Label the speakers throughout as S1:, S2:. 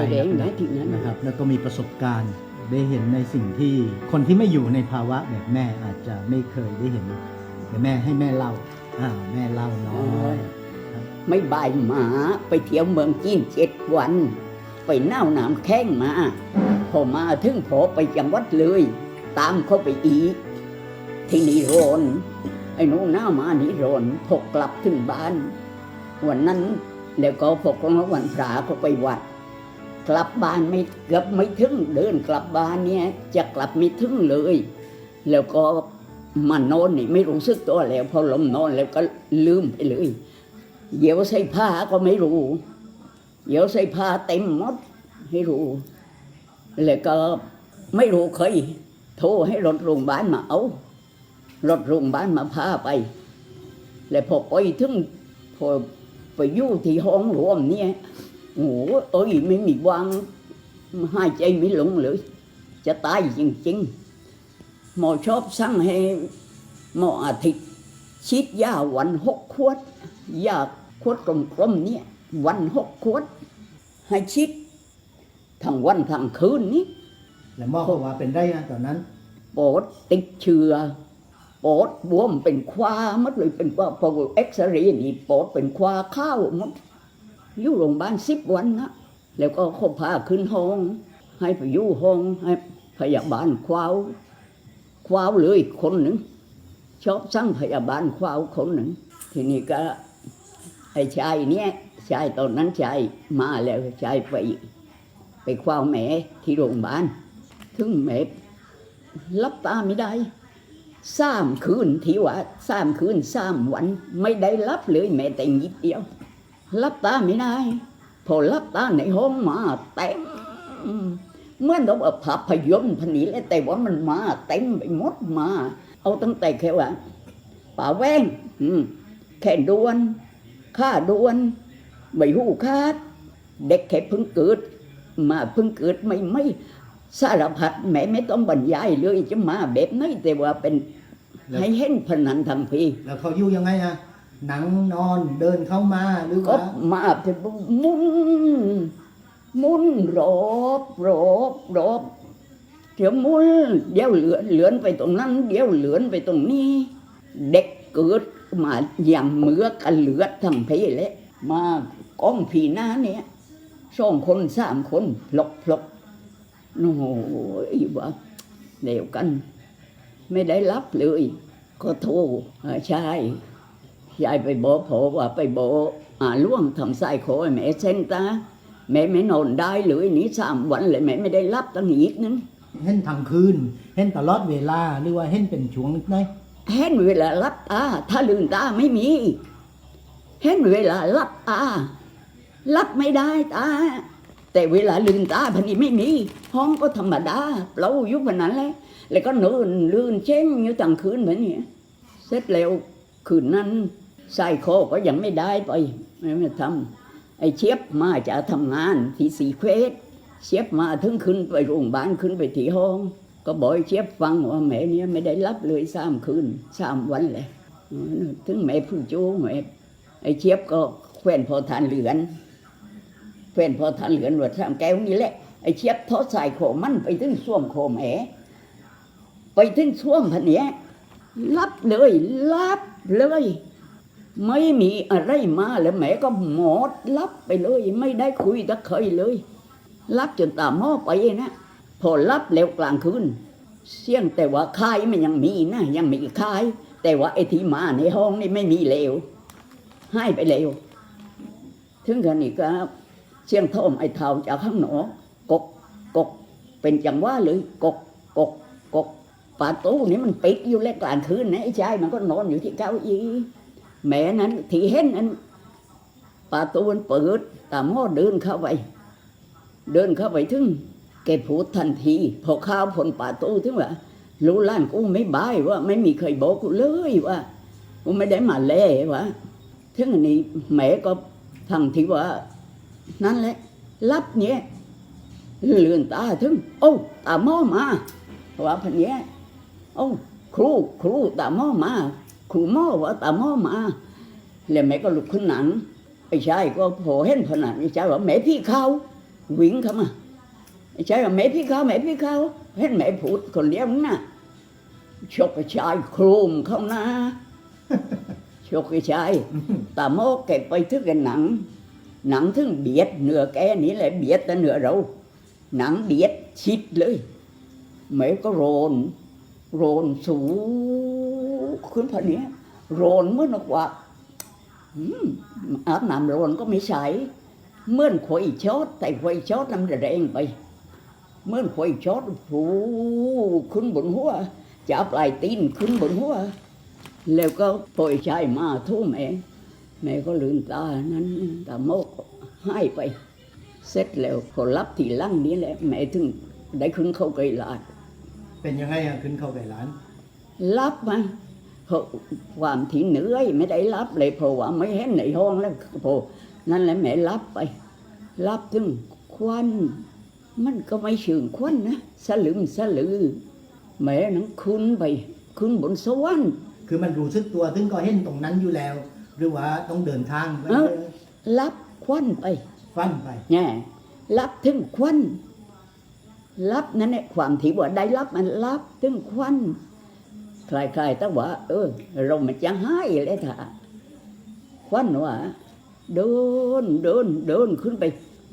S1: าย
S2: บายแรง
S1: หนั
S2: นะ
S1: ก
S2: ทีนั้น
S1: ๆนะครับ แล้วก็มีประสบการณ์ได้เห็นในสิ่งที่คนที่ไม่อยู่ในภาวะแบบแม่อาจจะไม่เคยได้เห็นแต่แม่ให้แม่เล่าอ่าแม่เล่าน้อยครับ
S2: ไม่บายหมาไปเที่ยวเมืองจีนเจ็ดวัน ไปเน่าหนามแข้งมาพอมาถึงพอไปจังหวัดเลย ตามเขาไปอีก ที่นิโรนไอ้หนูหน้ามานิโรนพกกลับถึงบ้าน วันนั้นแล้วก็พกลงวันพระก็ไปวัด กลับบ้านไม่เกือบไม่ถึงเดินกลับบ้านเนี่ยจะกลับไม่ถึงเลย แล้วก็มานอนนี่ไม่รู้สึกตัวแล้วพอลมนอนแล้วก็ลืมไปเลยเดี๋ยวใส่ผ้าก็ไม่รู้เดี๋ยวใส่ผ้าเต็มหมดให้รู้ แล้วก็ไม่รู้เคยโทรให้รถโรงพยาบาลมาเอารถโรงพยาบาลมาพาไป แล้วพอไปถึงพอไปอยู่ที่ห้องรวมเนี่ย โอ้โหเอ้ยไม่มีวางหายใจไม่ลงเลย จะตายจริงๆ หมอชอบสั่งให้หมออาทิตย์ฉีดยาวันหกขวดยาขวดกลมๆเนี่ยวันหกขวด ให้ฉีดทั้งวันทั้งคืนนี้
S1: แล้วหมอบอกว่าเป็นได้นะตอนนั้น
S2: ปอดติดเชื้อปอดบวมเป็นควาหมดเลยเป็นว่าพอเอ็กซเรย์นี่ปอดเป็นควาข้าวหมด อยู่โรงพยาบาลสิบวันนะแล้วก็เขาพาขึ้นห้อง ให้ไปอยู่ห้องให้พยาบาลควาวควาวเลยคนหนึ่งชอบสั่งพยาบาลควาวคนหนึ่งทีนี้ก็ไอ้ชายเนี่ยชายตอนนั้นชายมาแล้วชายไปไปควาวแม่ที่โรงพยาบาลถึงแม่รับตาไม่ได้สามคืนที่ว่าสามคืนสามวัน ไม่ได้รับเลยแม้แต่นิดเดียว รับตาไม่ได้ พอรับตาในห้องมาเต็มเหมื่อนเราแบบภาพยนตร์พนนี้แหละแต่ว่ามันมาเต็มไปหมดมา เอาตั้งแต่แค่ว่าป่าแว้งอืมแค่ดวนค่าดวนใบหูคาด เด็กแค่เพิ่งเกิด มาเพิ่งเกิดไม่ไม่สารพัดแม่ไม่ต้องบรรยายเลยจะมาแบบไหนี้แต่ว่าเป็น
S1: แล้ว
S2: ให้เห็นพนันทางพี
S1: แล้วเขาอยู่ยังไงอะ หนังนอนเดินเข้ามาหรือ
S2: ก็
S1: ว่า
S2: มาเป็นมุนมุนรอบรอบรอบเดี๋ยวมุนเดี๋ยวเหลือนเหลือนไปตรงนั้น เดี๋ยวเหลือนไปตรงนี้ เด็กเกิดมาอย่างเมือกันเหลือดทั้งเพเลยมากองผีหน้าเนี่ยสองคนสามคนพลกพลกโอ้โหว่าเดียวกัน ไม่ได้รับเลย ก็โทรอ่าใช่ ยายไปบอกพอว่าไปบอกอ่าล่วงทำไส้ขอให้แม่เส้นตาแม่ไม่นอนได้เลยนี่สามวันเลยแม่ไม่ได้รับตั้งอีกนึง
S1: เห็นทางคืน เห็นตลอดเวลาหรือว่าเห็นเป็นช่วงไหน
S2: เห็นเวลารับตาถ้าลืมตาไม่มี เห็นเวลารับตารับไม่ได้ตาแต่เวลาลืมตาพันนี้ไม่มี ห้องก็ธรรมดาเราอยู่พันนั้นแหละแล้วก็นอนลื่นเช่งอยู่ตั้งคืนแบบนี้เสร็จแล้วคืนนั้น ใส่คก็ยังไม่ได้ไปไม่ไม่ทำไอ้เชียบมาจะทำงานที่สีเควสเชียบมาถึงขึ้นไปโรงพยาบาลขึ้นไปที่ห้อง ก็บอกไอเชียบฟังว่าแม่เนี่ยไม่ได้รับเลยสามคืนสามวันเลยถึงแม่ผู้จูแม่ไอ้เชียบก็แคว้นพอทานเหลือนแคว้นพอทานเหลือนวัดสามแก้วนี่แหละไอ้เชียบทอดใส่โขมันไปถึงส้วมโขมแหไปถึงส้วมพันเนี้ยรับเลยรับเลย ไม่มีอะไรมาแล้วแม่ก็หมดรับไปเลย ไม่ได้คุยตะเคยเลย รับจนตาหม้อไปนะพอรับแล้วกลางคืนเสียงแต่ว่าคายมันยังมีนะยังมีคาย แต่ว่าไอ้ที่มาในห้องนี่ไม่มีเลวให้ไปเลวถึงกันนี้ก็เสียงท่อมไอ้เท่าจากข้างหนอกกกกเป็นจังหว่าเลยกกกกกกประตูนี่มันปิดอยู่แล้วกลางคืนนะไอ้ชายมันก็นอนอยู่ที่เก้าอี้ แม่นั้นที่เห็นนั้นประตูมันเปิดตาหม้อเดินเข้าไป เดินเข้าไปถึงแกพูดทันที พอข้าวผลป่าตู้ถึงว่ารู้ล้านกูไม่บายว่า ไม่มีใครบอกกูเลยว่ากูไม่ได้มาแล่ว่าถึงอันนี้แม่ก็ทางที่ว่า นั่นแหละรับเนี้ยเลื่อนตาถึง โอ้ตาหม้อมาว่าพันเนี้ยโอ้ครูครูตาหม้อมา ครูหม้อว่าตาหม้อมาแล้วแม่ก็ลุกขึ้นหนังไอ้ชายก็พอเห็นพนันไอ้ชายว่าแม่พี่เขาวิ่งเข้ามาไอ้ชายว่าแม่พี่เขาแม่พี่เขาเห็นแม่พูดคนเดียวน่ะชกไอ้ชายโครมเข้าหน้าชกไอ้ชายตาโมกเก็บไปทึกกันหนัง หนังถึงเบียดเหนือแกนี่แหละเบียดแต่เหนือเรา หนังเบียดชิดเลยแม่ก็โรนโรนสูง ขึ้นพอเนี้ยโรนเหมื่อนกว่าอืมอาบน้ำโรนก็ไม่ใช่เหมื่อนขวยชดแต่ขวยชดน้ำแรงไปเหมื่อนขวยชดผูขึ้นบนหัวจับปลายตีนขึ้นบนหัวแล้วก็ปล่อยชายมาทุ่มแม่แม่ก็ลืมตานั้นตาโมกให้ไป เสร็จแล้วพอรับทีหลังนี้แหละแม่ถึงได้ขึ้นเข้าไกลลาด
S1: เป็นยังไงอะขึ้นเข้าไปร้าน
S2: รับมา เพราะความที่เหนื่อยไม่ได้รับเลยเพราะว่าไม่เห็นในห้องแล้วพอนั่นแหละแม่รับไป รับถึงควันมันก็ไม่เชิงควันนะสลึมสลือแม่นั้นขึ้นไปขึ้นบนสวรรค์
S1: คือมันรู้สึกตัวถึงก็เห็นตรงนั้นอยู่แล้ว หรือว่าต้องเดินทางไป
S2: เอ้ารับควันไป
S1: ฟันไป
S2: แน่รับถึงควันรับนั่นแหละความที่ว่าได้รับมันรับถึงควัน คลายๆแต่ว่าเออเรามันจะให้เลยท่ะควันว่าเดินเดินเดินขึ้นไป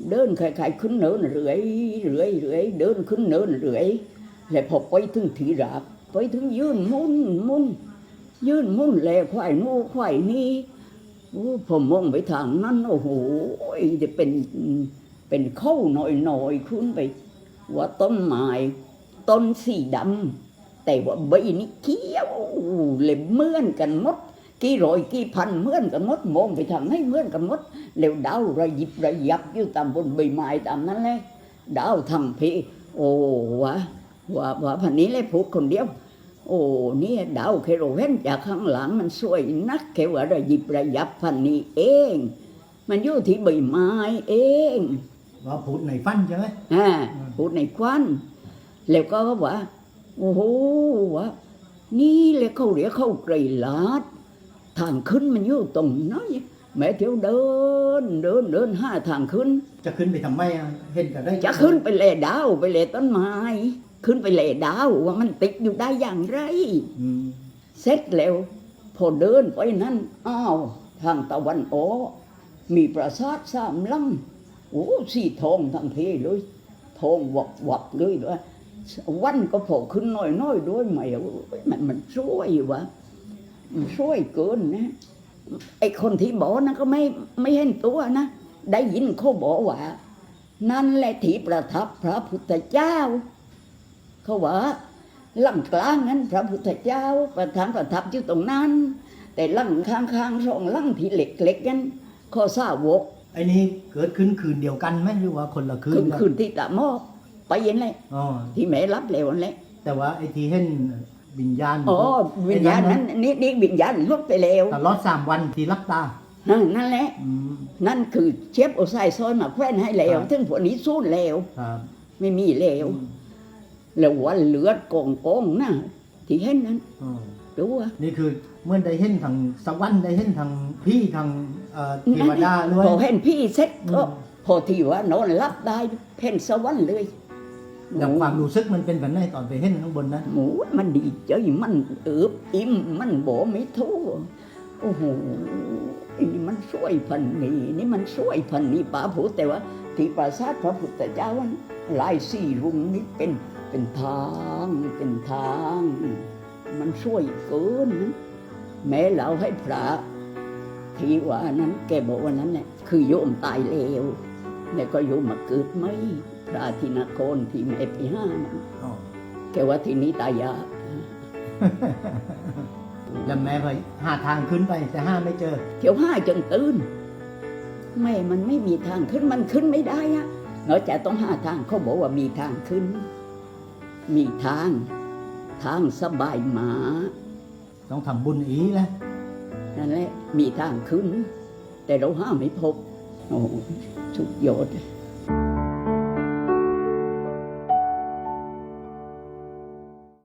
S2: เดินคล้ายขึ้นเนินเรื่อยเรื่อยเรื่อยเดินขึ้นเนินเรื่อยแล้วพอไปถึงที่ราบไปถึงยืนมุนมุนยืนมุนแลควายนู่ควายนี่โอ้ผมมองไปทางนั้นโอ้โหจะเป็นเป็นเข้าหน่อยหน่อยขึ้นไป ว่าต้นไม้ต้นสีดำ แต่ว่าใบนี่เขียวเลยเหมือนกันหมดกี่ร้อยกี่พันเหมือนกันหมดมองไปทางไหนเหมือนกันหมดแล้วดาวระยิบระยับอยู่ตามบนใบไม้ตามนั้นเลยดาวทางเพโอ้วะว่าว่าพันนี้เลยพูดคนเดียว โอ้เนี่ยดาวเคโรเห็นจากข้างหลังมันสวยนักแค่ว่าระยิบระยับพันนี้เอง มันอยู่ที่ใบไม้เอง
S1: ว่าพูดในฟันใช่ไหม
S2: อ่าพูดในควันแล้วก็ว่า โอ้โหว่านี่เลยเขาเรียกเขาไกรลาดทางขึ้นมันอยู่ตรงน้อยแม่เที่ยวเดินเดินเดินห้าทางขึ้น
S1: จะขึ้นไปทำไมอะเห็นก็ได้
S2: จะขึ้นไปเลดาวไปเลต้นไม้ ขึ้นไปเลดาวว่ามันติดอยู่ได้อย่างไร
S1: อืม
S2: เสร็จแล้ว พอเดินไปนั้นอ้าวทางตะวันออกมีปราสาทสามหลังโอ้สีทองทั้งเพเลยทองวับวับเลยด้วย วันก็โผล่ขึ้นน้อยน้อยๆด้วยไหมโอ้ยมันมันสวยวะมันสวยเกินนะไอคนที่บอกนะก็ไม่ไม่เห็นตัวนะได้ยินเขาบอกว่า นั่นแหละที่ประทับพระพุทธเจ้า เขาว่าหลังกลางนั้นพระพุทธเจ้าประทับประทับอยู่ตรงนั้น แต่หลังข้างๆสองหลังที่เล็กๆนั้นข้อสาวก
S1: ไอ้นี่เกิดขึ้นคืนเดียวกันไหมหรือว่าคนละคื
S2: คื
S1: น
S2: น
S1: กัน
S2: คืนที่ตะหมอก ไปเย็นเลย
S1: อ๋อ
S2: ที่แม่รับแล้วนั่นแหละ
S1: แต่ว่าไอ้ที่เห็นวิญญาณ
S2: อ๋อวิญญาณนั้นนี่นี่วิญญาณลดไปแล้ว
S1: ตลอดสามวันที่รับตา
S2: นั่นนั่นแหละ
S1: อืม
S2: นั่นคือเชฟเอาใส่ซอยมาแคว้นให้แล้ว
S1: ครับ
S2: ถึงพวกนี้สู้แล้ว
S1: ครับ
S2: ไม่มีแล้วแล้ววันเลือดกองกองๆนะที่เห็นนั้น
S1: อ๋อ
S2: ดูว่า
S1: นี่คือเมื่อได้เห็นทางสวรรค์ได้เห็นทางพี่ทางเอ่อเทวดาด้วย
S2: พอเห็นพี่เสร็จก็
S1: อืม
S2: พอที่ว่านอนรับได้เพ่นสวรรค์เลย
S1: อย่างความรู้สึกมันเป็นแบบไหนตอนไปเห็นข้างบนนั้น
S2: หมูมันดีใจมันเอิบอิ่มมันบ่ไม่ทู่โอ้โหนี่มันสวยพันนี้นี่มันสวยพันนี้ป้าพูดแต่ว่า ที่ปราสาทพระพุทธเจ้านั้นลายสี่รุงนี่เป็นเป็นทางเป็นทาง มันสวยเกินนะแม้เราให้พระที่ว่านั้นแกบอกว่านั้นเนี่ยคือโยมตายแล้วแล้วก็โยมมาเกิดไหม พระที่นครที่แม่ไปห้านั้น
S1: อ๋อ
S2: แกว่าที่นี้ตายยาก
S1: แล้วแม่ไปหาทางขึ้นไปแต่ห้าไม่เจอ
S2: เที่ยวห้าจนตื่นแม่มันไม่มีทางขึ้นมันขึ้นไม่ได้อะนอกจากต้องหาทางเขาบอกว่ามีทางขึ้น มีทาง ทางสบายหมา
S1: ต้องทำบุญอีกแล้ว
S2: นั่นแหละมีทางขึ้น แต่เราห้าไม่พบ โอ้สุดยอด